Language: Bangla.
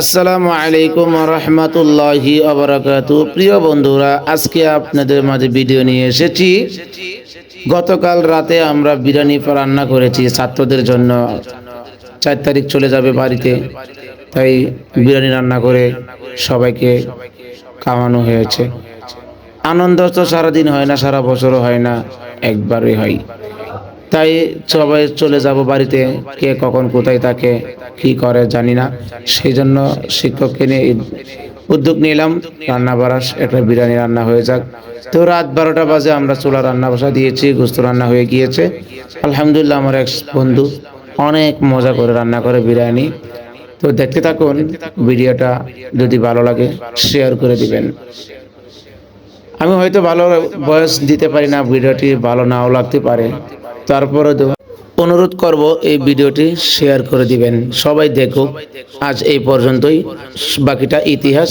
আসসালামু আলাইকুম রহমতুল্লাহি আবরাকাতু প্রিয় বন্ধুরা, আজকে আপনাদের মাঝে ভিডিও নিয়ে এসেছি। গতকাল রাতে আমরা বিরিয়ানি রান্না করেছি ছাত্রদের জন্য। চার তারিখ চলে যাবে বাড়িতে, তাই বিরিয়ানি রান্না করে সবাইকে খাওয়ানো হয়েছে। আনন্দ তো সারাদিন হয় না, সারা বছরও হয় না, একবারই হয়। তাই সবাই চলে যাব বাড়িতে। কে কখন কোথায় থাকে, কি করে জানি না। সেই জন্য শিক্ষককে নিয়ে উদ্যোগ নিলাম। রান্না বাড়াস একটা বিরিয়ানি রান্না হয়ে যাক। তো রাত বারোটা বাজে আমরা চুলা রান্না বসা দিয়েছি, গোস্ত রান্না হয়ে গিয়েছে। আলহামদুলিল্লাহ আমার এক বন্ধু অনেক মজা করে রান্না করে বিরিয়ানি। তো দেখতে থাকুন, ভিডিওটা যদি ভালো লাগে শেয়ার করে দিবেন। আমি হয়তো ভালো বয়স দিতে পারি না, ভিডিওটি ভালো নাও লাগতে পারে। তারপরে অনুরোধ করব এই ভিডিওটি শেয়ার করে দিবেন। সবাই দেখুক। আজ এই পর্যন্তই। বাকিটা ইতিহাস।